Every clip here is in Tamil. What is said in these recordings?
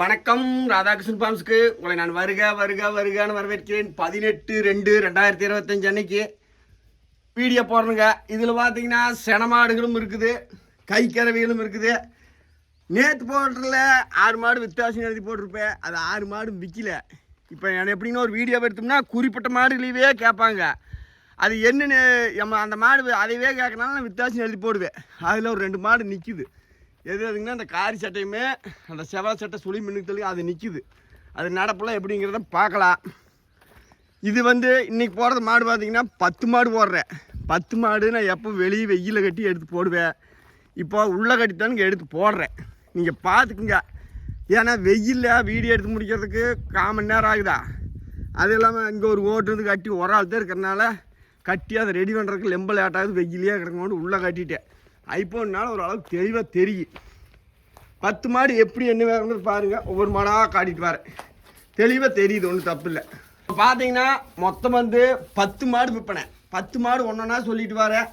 வணக்கம் ராதாகிருஷ்ணன் ஃபார்ம்ஸ்க்கு. உங்களை நான் வருக வருக வருகன்னு வரவேற்கிறேன். பதினெட்டு ரெண்டு ரெண்டாயிரத்தி இருபத்தஞ்சு அன்னைக்கு வீடியோ போடுறேங்க. இதில் பார்த்தீங்கன்னா செனமாடுகளும் இருக்குது கை கறவைகளும் இருக்குது. நேற்று போடுறதுல ஆறு மாடு வித்தியாசம் எழுதி போட்டிருப்பேன். அது ஆறு மாடு விற்கல இப்போ நான் எப்படின்னு ஒரு வீடியோ எடுத்தோம்னா குறிப்பிட்ட மாடுகளையே கேட்பாங்க. அது என்னென்னு நம்ம அந்த மாடு அதையவே கேட்கறனால நான் வித்தியாசம் எழுதி போடுவேன். அதில் ஒரு ரெண்டு மாடு நிற்கிது எது எதுங்கன்னா அந்த காரி சட்டையுமே அந்த செவல சட்டை சுழி மின்னுக்கு அது நிற்கிது அது நடப்பெல்லாம் எப்படிங்கிறத பார்க்கலாம். இது வந்து இன்றைக்கி போடுறது மாடு பார்த்திங்கன்னா பத்து மாடு போடுறேன். பத்து மாடு நான் எப்போ வெளியே வெயிலில் கட்டி எடுத்து போடுவேன். இப்போ உள்ளே கட்டித்தானுங்க எடுத்து போடுறேன். நீங்கள் பார்த்துக்குங்க ஏன்னா வெயிலில் வீடியோ எடுத்து முடிக்கிறதுக்கு கால் மணி நேரம் ஆகுதா? அது இல்லாமல் இங்கே ஒரு ஓட்டுருந்து கட்டி ஒரு ஆள் தான் இருக்கிறனால கட்டி அதை ரெடி பண்ணுறதுக்கு லெம்ப லேட்டாகுது வெயிலே கிடக்கும் உள்ளே கட்டிட்டேன். ஐஃபோன்னால ஒரு அளவுக்கு தெளிவாக தெரியும். பத்து மாடு எப்படி என்ன வேணுங்கிறது பாருங்கள் ஒவ்வொரு மாடாக காட்டிட்டு வரேன். தெளிவாக தெரியுது ஒன்றும் தப்பு இல்லை. இப்போ பார்த்தீங்கன்னா மொத்தம் வந்து பத்து மாடு விற்பனை. பத்து மாடு ஒன்றா சொல்லிட்டு வரேன்.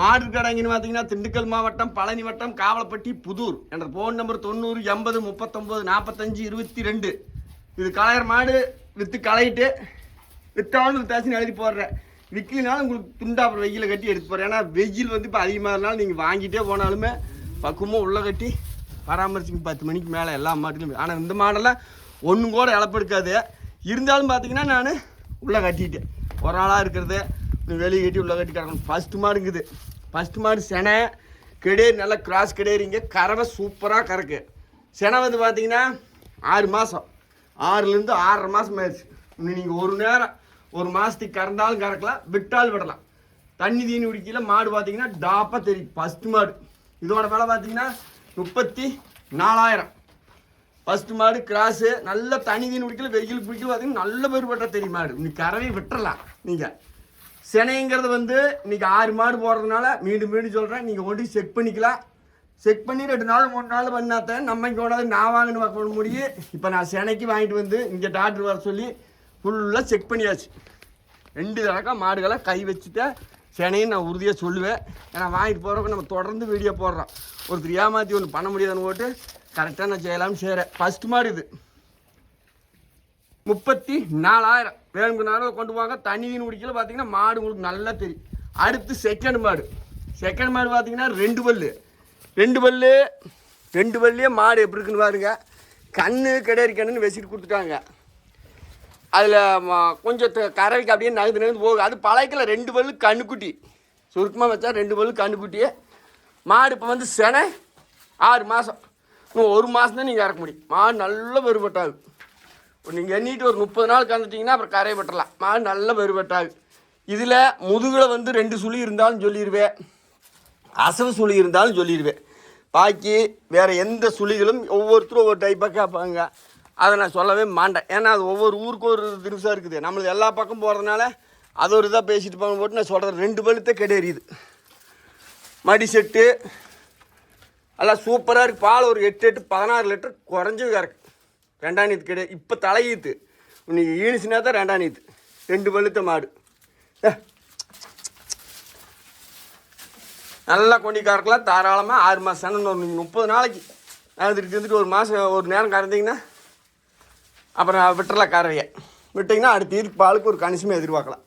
மாடு கடைங்கன்னு பார்த்தீங்கன்னா திண்டுக்கல் மாவட்டம் பழனி வட்டம் காவலப்பட்டி புதூர். என்ற ஃபோன் நம்பர் தொண்ணூறு எண்பது முப்பத்தொம்போது நாற்பத்தஞ்சு இருபத்தி ரெண்டு. இது கலையர் மாடு விற்று களையிட்டு விற்றாலும் வித்தாசின்னு எழுதி போடுறேன். விற்கலினாலும் உங்களுக்கு துண்டா அப்புறம் வெயில கட்டி எடுத்து போகிறேன் ஏன்னா வெயில் வந்து இப்போ அதிகமாக இருந்தாலும் நீங்கள் வாங்கிட்டே போனாலுமே பக்குவமாக உள்ளே கட்டி பராமரிச்சுங்க பத்து மணிக்கு மேலே எல்லா மாட்டுக்கும். ஆனால் இந்த மாடெல்லாம் ஒன்றும் கூட இழப்பெடுக்காது. இருந்தாலும் பார்த்தீங்கன்னா நான் உள்ளே கட்டிட்டேன். ஒரு ஆளாக இருக்கிறது வெளியே கட்டி உள்ளே கட்டி கிடக்கணும். ஃபஸ்ட்டு மாடுங்குது ஃபஸ்ட்டு மாடு செனை கெடேரி நல்லா கிராஸ் கெடேரிங்க கறவை சூப்பராக கறக்கு. செனை வந்து பார்த்தீங்கன்னா ஆறு மாதம் ஆறுலேருந்து ஆறரை மாதம் ஆயிடுச்சு. இன்னும் நீங்கள் ஒரு நேரம் ஒரு மாதத்துக்கு கறந்தாலும் கறக்கலாம் விட்டாலும் விடலாம். தண்ணி தீனி குடிக்கல மாடு பார்த்தீங்கன்னா டாப்பாக தெரியும். ஃபஸ்ட்டு மாடு. இதோட விலை பார்த்தீங்கன்னா முப்பத்தி நாலாயிரம் ஃபஸ்ட்டு மாடு கிராஸு நல்ல தண்ணி தீனி குடிக்கல வெயில் பிடிக்கல பார்த்தீங்கன்னா நல்ல பெருபட்ட தெரியும் மாடு. இன்னைக்கு கறவை விட்டுறலாம். நீங்கள் சினைங்கிறது வந்து இன்னைக்கு ஆறு மாடு போடுறதுனால மீண்டும் மீண்டும் சொல்கிறேன் நீங்கள் ஒண்டி செக் பண்ணிக்கலாம். செக் பண்ணி ரெண்டு நாள் மூணு நாள் பண்ணாத்தான் நம்ம இங்கே நான் வாங்கினு பார்க்க முடியும். இப்போ நான் சினைக்கு வாங்கிட்டு வந்து இங்கே டாக்டர் வர சொல்லி ஃபுல்லாக செக் பண்ணியாச்சு. ரெண்டு தடக்கா மாடுகளை கை வச்சுட்டு சினையும் நான் உறுதியாக சொல்லுவேன். ஏன்னா வாங்கிட்டு போகிறவங்க நம்ம தொடர்ந்து வீடியோ போடுறோம். ஒருத்தர் ஏமாற்றி ஒன்று பண்ண முடியாதுன்னு போட்டு கரெக்டாக நான் செய்யலாம்னு செய்கிறேன் ஃபஸ்ட் மாடு இது. முப்பத்தி நாலாயிரம் வேணுங்கிறனால கொண்டு போவாங்க தண்ணி குடிக்கல பார்த்தீங்கன்னா மாடு உங்களுக்கு நல்லா தெரியும். அடுத்து செகண்ட் மாடு. செகண்ட் மாடு பார்த்தீங்கன்னா ரெண்டு பல்லு. ரெண்டு பல்லு ரெண்டு பல்லையே மாடு எப்படி இருக்குன்னு பாருங்க. கண்ணு கிடையாது கண்ணுன்னு வச்சுட்டு கொடுத்துட்டாங்க. அதில் கொஞ்சம் கரைக்கு அப்படியே நகர்ந்து நகர்ந்து போகும் அது பழைக்கல ரெண்டு பல்லு கண்ணுக்குட்டி. சுருக்கமாக வச்சா ரெண்டு பல்லு கண்ணுக்குட்டி மாடு இப்போ வந்து செனை ஆறு மாதம் இன்னும் ஒரு மாதம் தான் நீங்கள் இறக்க முடியும். மாடு நல்ல வெறுபட்டாகு நீங்கள் எண்ணிட்டு ஒரு முப்பது நாள் கறந்துட்டிங்கன்னா அப்புறம் கரையை வெட்டலாம். மாடு நல்ல வெறுபட்டாகு இதில் முதுகில் வந்து ரெண்டு சுழி இருந்தாலும் சொல்லிடுவேன் அசவு சுழி இருந்தாலும் சொல்லிடுவேன் பாக்கி வேறு எந்த சுழிகளும் ஒவ்வொருத்தரும் ஒவ்வொரு டைப்பாக கேட்பாங்க. அதை நான் சொல்லவே மாட்டேன். ஏன்னா அது ஒவ்வொரு ஊருக்கு ஒரு திருசாக இருக்குது. நம்மளுக்கு எல்லா பக்கம் போகிறதுனால அது ஒரு இதாக பேசிட்டு போக போட்டு நான் சொல்கிறது ரெண்டு பழுத்தே கிடையாது மடி செட்டு எல்லாம் சூப்பராக இருக்குது பால் ஒரு எட்டு எட்டு பதினாறு லிட்டர் குறைஞ்சு கறக்கு ரெண்டாம் நீத்து கிடையாது இப்போ தலையீத்து. இன்னைக்கு ஈனிச்சுனா தான் ரெண்டாம் நீத்து. ரெண்டு பழுத்த மாடு. நல்லா கொண்டி கறக்கலாம். தாராளமாக ஆறு மாதம் ஒரு முப்பது நாளைக்கு. இருந்துட்டு இருந்துட்டு ஒரு மாதம் ஒரு நேரம் கறந்தீங்கன்னா அப்புறம் விட்டுறலாம் கறவையை விட்டிங்கன்னா அடுத்த ஈர்க்கு ஆளுக்கு ஒரு கணிசமே எதிர்பார்க்கலாம்.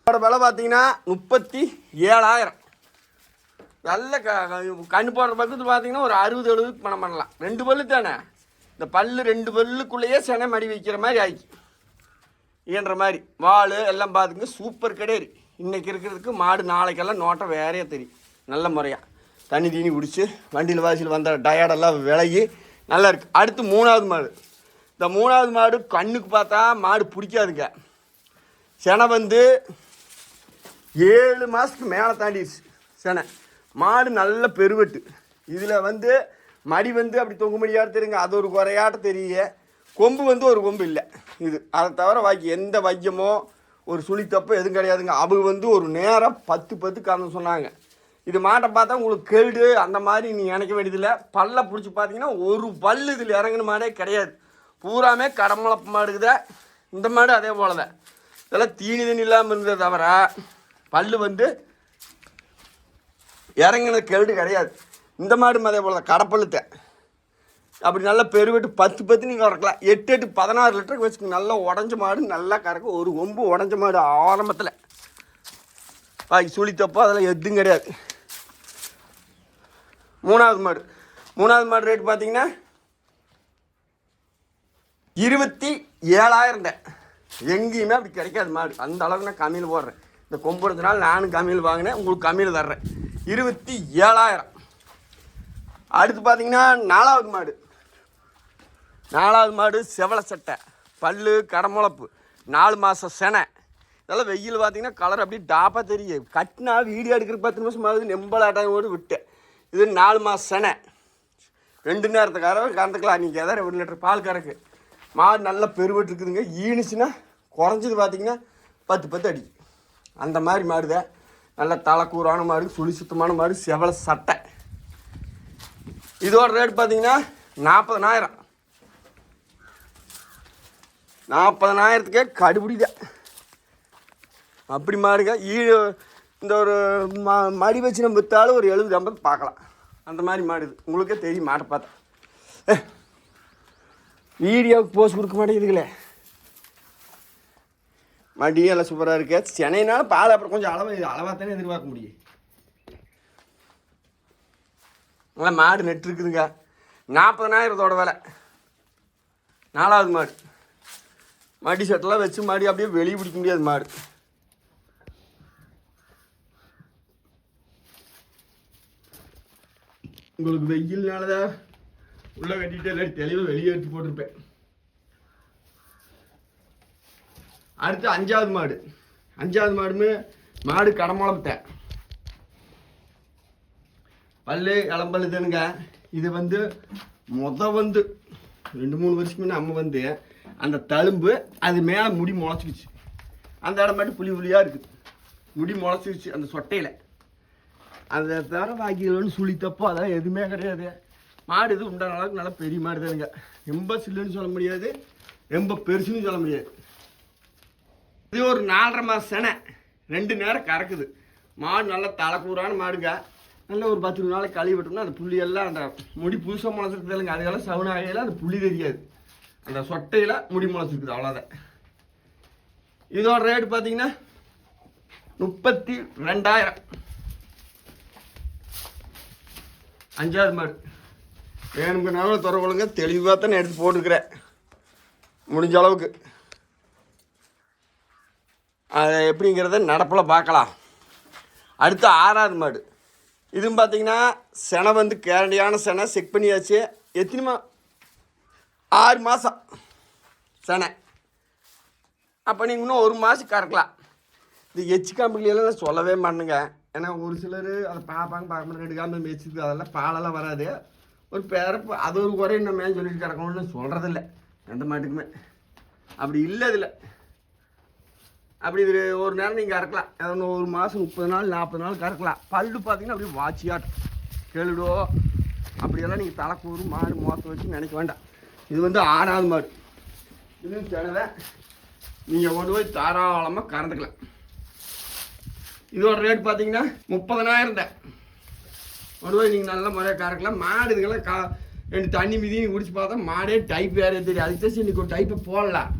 இதோட விலை பார்த்தீங்கன்னா முப்பத்தி ஏழாயிரம். நல்ல க கண் போடுற பக்கத்தில் பார்த்தீங்கன்னா ஒரு அறுபது எழுபதுக்கு பணம் பண்ணலாம். ரெண்டு பல்லு தானே? இந்த பல்லு ரெண்டு பல்லுக்குள்ளேயே செனை மடி வைக்கிற மாதிரி ஆயிடுச்சு. இயன்ற மாதிரி. வால் எல்லாம் பார்த்துங்க சூப்பர் கிடையாது. இன்றைக்கி இருக்கிறதுக்கு மாடு நாளைக்கெல்லாம் நோட்டம் வேறையே தெரியும். நல்ல முறையாக தண்ணி தீனி குடிச்சு வண்டியில் வாசியில் வந்த டயர்டெல்லாம் விலகி நல்லா இருக்கு அடுத்து மூணாவது மாடு. இந்த மூணாவது மாடு கண்ணுக்கு பார்த்தா மாடு பிடிக்காதுங்க. செனை வந்து ஏழு மாதத்துக்கு மேலே தாண்டிடுச்சு செனை. மாடு நல்ல பெருவெட்டு. இதில் வந்து மடி வந்து அப்படி தொங்கு மடியாக தெரியுங்க. அது ஒரு குறையாட்ட தெரிய கொம்பு வந்து ஒரு கொம்பு இல்லை. இது அதை தவிர பாக்கி எந்த வைத்தியமோ ஒரு சுழி தப்போ எதுவும் கிடையாதுங்க. அவங்க வந்து ஒரு நேரம் பத்து பத்து கறந்து சொன்னாங்க. இது மாட்டை பார்த்தா உங்களுக்கு கெல்டு அந்த மாதிரி நீங்கள் நினைக்க வேண்டியதில்லை. பல்லை பிடிச்சி பார்த்தீங்கன்னா ஒரு பல்லு இதில் இறங்கின மாடே கிடையாது. பூராமே கடமளப்பு மாடுக்குத இந்த மாடு அதே போல தான் இதெல்லாம் தீனி தண்ணி இல்லாமல் இருந்ததை தவிர பல் வந்து இறங்கின கெல்டு கிடையாது. இந்த மாடு அதே போல தான் கடப்பழுத்தை. அப்படி நல்லா பெருவெட்டு பத்து பத்து நீங்கள் கறக்கலாம் எட்டு எட்டு பதினாறு லிட்டருக்கு வச்சுக்கோங்க. நல்லா உடஞ்ச மாடு நல்லா கறக்கும் ஒரு ஒம்பு உடஞ்ச மாடு ஆரம்பத்தில். பாக்கி தப்போ அதெல்லாம் எதுவும் கிடையாது. மூணாவது மாடு. மூணாவது மாடு ரேட் பார்த்தீங்கன்னா இருபத்தி ஏழாயிரம் தான். எங்கேயுமே அப்படி கிடைக்காது மாடு. அந்த அளவுக்கு நான் கம்மியில் போடுறேன். இந்த கொம்புறதுனால நானும் கம்மியில் வாங்கினேன். உங்களுக்கு கம்மியில் தர்றேன். இருபத்தி ஏழாயிரம். அடுத்து பார்த்தீங்கன்னா நாலாவது மாடு. நாலாவது மாடு செவலை சட்டை. பல்லு கடமுளப்பு நாலு மாதம் செனை. இதெல்லாம் வெயில் பார்த்தீங்கன்னா கலர் அப்படியே டாப்பாக தெரியும். கட்டினா வீடியோ எடுக்கிற பத்து நிமிஷம் ஆகுது நெம்பலாட்டம் கூட விட்டேன். இது நாலு மாதம் செனை. ரெண்டு நேரத்துக்கார கறந்துக்கலாம். நீங்கள் எதாவது ஒரு லிட்டர் பால் கறக்கு. மாடு நல்லா பெருவெட்டு இருக்குதுங்க. ஈனுச்சுன்னா குறைஞ்சது பார்த்தீங்கன்னா பத்து பத்து அடி. அந்த மாதிரி மாடு தான். நல்ல தலைக்கூறான மாடு சுழி சுத்தமான மாடு செவலை சட்டை. இதோட ரேட் பார்த்தீங்கன்னா நாற்பதனாயிரம் நாற்பதனாயிரத்துக்கே கடுபிடிதான் அப்படி மாடுங்க. ஈ இந்த ஒரு ம மடி வச்சு நம்ம விற்றாலும் ஒரு எழுபது ஐம்பது பார்க்கலாம். அந்த மாதிரி மாடு இது உங்களுக்கே தெரியும் மாட்டை பார்த்தா. வீடியோவுக்கு போஸ்ட் கொடுக்க மாட்டேங்குதுங்களே. மடியும் எல்லாம் சூப்பராக இருக்கு. சென்னைனால பால் அப்புறம் கொஞ்சம் அளவு அளவாக தானே எதிர்பார்க்க முடியும். நல்லா மாடு நெட்டு இருக்குதுங்க. நாற்பதனாயிரத்தோட விலை. நாலாவது மாடு. மடி செட்டெல்லாம் வச்சு மாடி அப்படியே வெளியே பிடிக்க முடியாது மாடு. உங்களுக்கு வெயில்னால தான் உள்ளே கட்டிட்டு எல்லாம் தெளிவாக வெளியே எடுத்து போட்டிருப்பேன். அடுத்து அஞ்சாவது மாடு. அஞ்சாவது மாடுமே மாடு கடமுளப்பத்தை பல்லு இளம்பல்லு தானுங்க இது வந்து மொத வந்து ரெண்டு மூணு வருஷத்துக்கு நம்ம அம்மா வந்து அந்த தழும்பு அது மேலே முடி முளைச்சிக்கிச்சு அந்த இடம் மட்டும் புளி புளியாக இருக்குது முடி முளைச்சிருச்சு அந்த சொட்டையில். அதை தவிர பாக்கிகள் சுழித்தப்போ அதெல்லாம் எதுவுமே கிடையாது. மாடு இது உண்டான அளவுக்கு நல்லா பெரிய மாடு தானுங்க ரொம்ப சில்லுன்னு சொல்ல முடியாது. ரொம்ப பெருசுன்னு சொல்ல முடியாது. இது ஒரு நாலரை மாதம் செனை. ரெண்டு நேரம் கறக்குது. மாடு நல்லா தலைக்கூறான மாடுங்க. நல்லா ஒரு பத்து நாளைக்கு கழுவி விட்டோம்னா அந்த புள்ளி எல்லாம் அந்த முடி புதுசாக முளைச்சிருக்கு இல்லைங்க. அதுக்கெல்லாம் சவுனாகையில் அந்த புள்ளி தெரியாது. அந்த சொட்டையில் முடி முளைச்சிருக்குது அவ்வளோதான் இதோட ரேட் பார்த்தீங்கன்னா முப்பத்தி ரெண்டாயிரம். அஞ்சாவது மாடு. வேணும்னாலும் துறவுகளுங்க தெளிவாக தான் எடுத்து போட்டுக்கிறேன் முடிஞ்ச அளவுக்கு. அது எப்படிங்கிறத நடப்பில் பார்க்கலாம். அடுத்து ஆறாவது மாடு. இதுவும் பார்த்தீங்கன்னா செனை வந்து கேரண்டியான செனை செக் பண்ணியாச்சு. எத்தனை மா ஆறு மாதம் செனை. அப்போ நீங்கள் இன்னும் ஒரு மாதம் கறக்கலாம். இந்த எச்சு கம்பெனிலாம் நான் சொல்லவே மாட்டேங்க ஏன்னா ஒரு சிலர் அதை பார்ப்பாங்க பார்க்க மாட்டாங்க. எடுக்காமல் மேய்ச்சிது அதெல்லாம் பாலெல்லாம் வராது. ஒரு பேரப்பு அது ஒரு குறை நம்ம ஏன் சொல்லிட்டு கிடக்கணும்னு சொல்கிறதில்ல எந்த மாட்டுக்குமே. அப்படி இல்லை இதில் அப்படி இது ஒரு நேரம் நீங்கள் கறக்கலாம். அதாவது ஒரு மாதம் முப்பது நாள் நாற்பது நாள் கறக்கலாம். பல்லு பார்த்தீங்கன்னா அப்படியே வாட்சியாட்டம் கேளுடோ. அப்படியெல்லாம் நீங்கள் தலைக்கூறு மாடு மோத்த வச்சு நினைக்க வேண்டாம். இது வந்து ஆறாவது மாடு. இது தேவை நீங்கள் கொண்டு போய் தாராளமாக கறந்துக்கலாம். இதோட ரேட் பார்த்தீங்கன்னா முப்பதனாயிரம் தான். கொண்டு நீங்கள் நல்ல முறையாக கறக்கலாம் மாடு இதுக்கெல்லாம் கா ரெண்டு தண்ணி மிதியும் குடிச்சு பார்த்தா மாடே டைப் வேறு தெரியும் அதுக்கு தான் சரி இன்னைக்கு ஒரு டைப்பை போடலாம்.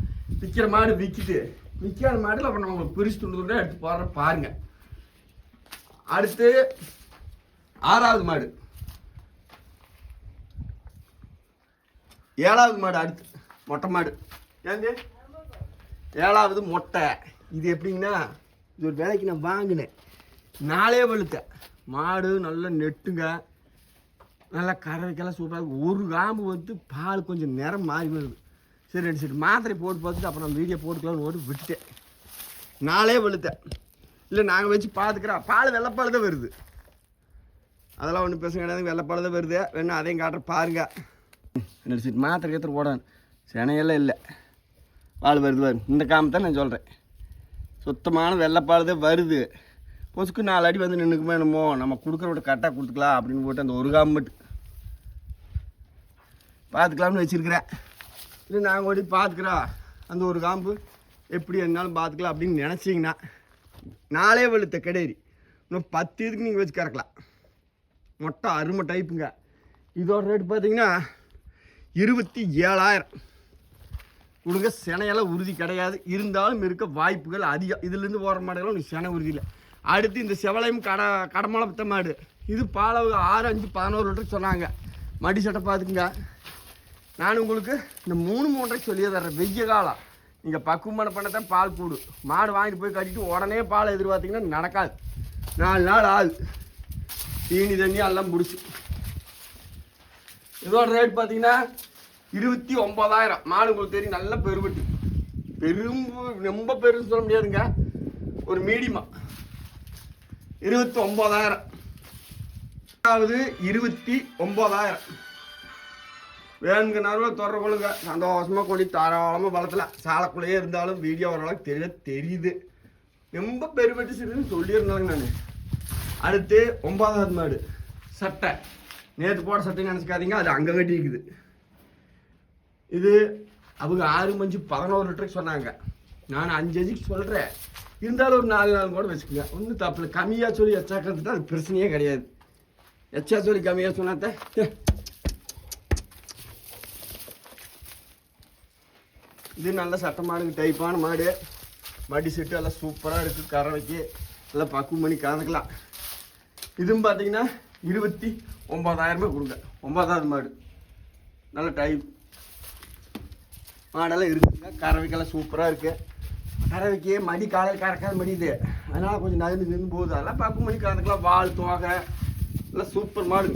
விற்கிற மாடு விற்கிது விற்காத மாடில் அப்புறம் நம்ம பிரிச்சு துண்டு துண்டாக எடுத்து போடுற பாருங்க. அடுத்து ஆறாவது மாடு. ஏழாவது மாடு அடுத்து. மொட்டை மாடு. ஏந்து ஏழாவது மொட்டை. இது எப்படிங்கன்னா இது ஒரு வேலைக்கு நான் வாங்கினேன். நாளே வலுத்தேன் மாடு நல்லா நெட்டுங்க. நல்லா கறவைக்கெல்லாம் சூப்பராக இருக்கும் ஒரு காம்பு வந்து பால் கொஞ்சம் நிறம் மாறி வருது. சரி ரெண்டு சரி மாத்திரை போட்டு பார்த்துட்டு அப்புறம் நம்ம வீடியோ போட்டுக்கலாம்னு ஓட்டு விட்டுட்டேன். நாளே வலுத்தேன் இல்லை நாங்கள் வச்சு பார்த்துக்கிறோம். பால் வெள்ளப்பால் தான் வருது. அதெல்லாம் ஒன்றும் பேச கிடையாது. வெள்ளப்பால் தான் வருது. வேணும் அதையும் காட்டுற பாருங்க. ரெண்டு சீட் மாத்திரை கேத்துட்டு போடணும். செனையெல்லாம் இல்லை. பால் வருது வரும் இந்த காமத்தை நான் சொல்கிறேன் சுத்தமான வெள்ளைப்பால் தான் வருது. பொசுக்கு நாலு அடி வந்து நின்றுக்குமே என்னமோ நம்ம கொடுக்குறவிட கரெக்டாக கொடுத்துக்கலாம் அப்படின்னு போட்டு அந்த ஒரு காம்பு பார்த்துக்கலாம்னு வச்சுருக்கிறேன். இல்லை நாங்கள் ஓடி பார்த்துக்குறோம் அந்த ஒரு காம்பு எப்படி என்னாலும் பார்த்துக்கலாம் அப்படின்னு நினச்சிங்கன்னா நாளே வெளுத்த கடையரி இன்னும் பத்து இதுக்கு நீங்கள் வச்சு கறக்கலாம். மொட்டை அருமை டைப்புங்க இதோட ரேட் பார்த்தீங்கன்னா இருபத்தி ஏழாயிரம். கொடுங்க சினையெல்லாம் உறுதி கிடையாது. இருந்தாலும் இருக்க வாய்ப்புகள் அதிகம். இதுலேருந்து போகிற மாடுகளும் உனக்கு சினை உறுதி இல்லை. அடுத்து இந்த செவலையும் கட கடமளத்த மாடு. இது பாலவு ஆறு அஞ்சு பதினோரு லிட்டர் சொன்னாங்க. மடி சட்டை பார்த்துக்குங்க. நான் உங்களுக்கு இந்த மூணு மூன்றரை சொல்லியே தர்றேன். வெய்ய காலம். நீங்கள் பக்குவமான பண்ண தான் பால் கூடு. மாடு வாங்கிட்டு போய் கட்டிட்டு உடனே பால் எதிர்பார்த்தீங்கன்னா நடக்காது. நாலு நாள் ஆகுது. தீனி தண்ணி எல்லாம் பிடிச்சி. இதோட ரேட் பார்த்தீங்கன்னா இருபத்தி ஒன்பதாயிரம். மாடு உங்களுக்கு தெரியும் நல்ல பெருவெட்டு. பெரும் ரொம்ப பெருன்னு சொல்ல முடியாதுங்க. ஒரு மீடியமா. இருபத்தி ஒன்பதாயிரம். அதாவது இருபத்தி ஒன்பதாயிரம். வேணுங்கனாலும் தொடர கொள்ளுங்க. சந்தோஷமாக கொடி தாராளமாக வளர்த்தலாம். சாலைக்குள்ளேயே இருந்தாலும் வீடியோ ஓரளவுக்கு தெரிய தெரியுது. ரொம்ப பெருவெட்டு சிறுன்னு சொல்லியிருந்தாங்க நான். அடுத்து ஒன்பதாவது மாடு. சட்டை. நேற்று போட சட்டை நினச்சிக்காதீங்க அது அங்கே கட்டி இருக்குது இது அவங்க ஆறு மஞ்சு பதினோரு லிட்டருக்கு சொன்னாங்க. நான் அஞ்சு அஞ்சுக்கு சொல்கிறேன் இருந்தாலும் ஒரு நாலு நாள் கூட வச்சுக்கோங்க. ஒன்றும் தப்பு கம்மியாக சொல்லி எச்சாக்கிறது அது பிரச்சனையே கிடையாது. எச்சா சொல்லி கம்மியாக சொன்னாத்த இது நல்ல சட்ட டைப்பான மாடு. மடி செட்டு எல்லாம் சூப்பராக இருக்குது கறவைக்கு எல்லாம் பக்குவம் பண்ணி கலந்துக்கலாம் இதுவும் பார்த்தீங்கன்னா இருபத்தி ஒம்பதாயிரமே கொடுங்க. ஒன்பதாவது மாடு. நல்ல டைப் மாடெல்லாம் இருக்குதுங்க. கறவைக்கெல்லாம் சூப்பராக இருக்குது கறவைக்கு மடி காலையில் கறக்காத மடியுது அதனால் கொஞ்சம் நகர்ந்து நின்று போகுது. அதெல்லாம் பக்கம் மணி கணக்கெலாம் வால் தோகை எல்லாம் சூப்பர் மாடு.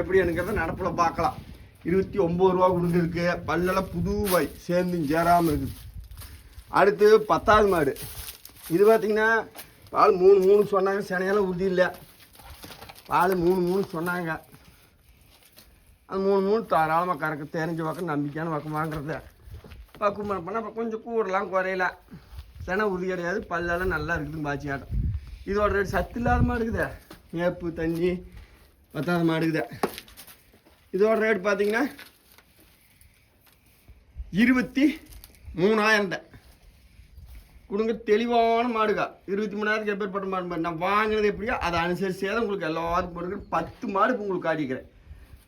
எப்படி எனக்கிறத நடப்பில் பார்க்கலாம். இருபத்தி ஒம்பது ரூபா கொடுத்துருக்கு. பல்லெல்லாம் புது வாய் சேர்ந்து சேராமல் இருக்குது அடுத்து பத்தாவது மாடு. இது பார்த்திங்கன்னா பால் மூணு மூணு சொன்னாங்க. சினையெல்லாம் உறுதி இல்லை. பால் மூணு மூணு சொன்னாங்க. அது மூணு மூணு தாராளமாக கறக்க தெரிஞ்ச பக்கம் நம்பிக்கையான பக்கம் வாங்குறது. பக்குவம் பண்ணால் அப்போ கொஞ்சம் கூடலாம் குறையலாம் செனை உறுதி கிடையாது பல்லெல்லாம் நல்லா இருக்குது பாச்சி ஆட்டம். இதோட ரேட் சத்து இல்லாத மாடுக்குதே மேப்பு தண்ணி பத்தாத மாடுக்குதே இதோட ரேட் பார்த்தீங்கன்னா இருபத்தி மூணாயிரம் தான் கொடுங்க தெளிவான மாடுகா இருபத்தி மூணாயிரத்துக்கு எப்பேற்பட்ட மாடு மாதிரி. நான் வாங்கினது எப்படியோ அதை அனுசரிச்சே தான் உங்களுக்கு எல்லாத்துக்கும் போட்டு பத்து மாடு இப்போ உங்களுக்கு காட்டிக்கிறேன்.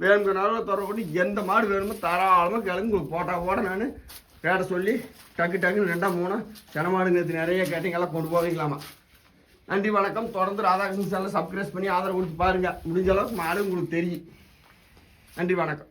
வேணுங்கிறனால நாளில் தொடர்பு எந்த மாடு வேணுமோ தாராளமாக கிளம்பி உங்களுக்கு கூட நான் பேரை சொல்லி டக்கு டக்குன்னு ரெண்டா மூணு சென நேற்று நிறைய கேட்டிங்கெல்லாம் கொண்டு போவீங்களாமா. நன்றி வணக்கம். தொடர்ந்து ராதாகிருஷ்ணன் சேனலை சப்ஸ்கிரைப் பண்ணி ஆதரவு கொடுத்து பாருங்கள் முடிஞ்ச அளவுக்கு மாடு உங்களுக்கு தெரியும். நன்றி வணக்கம்.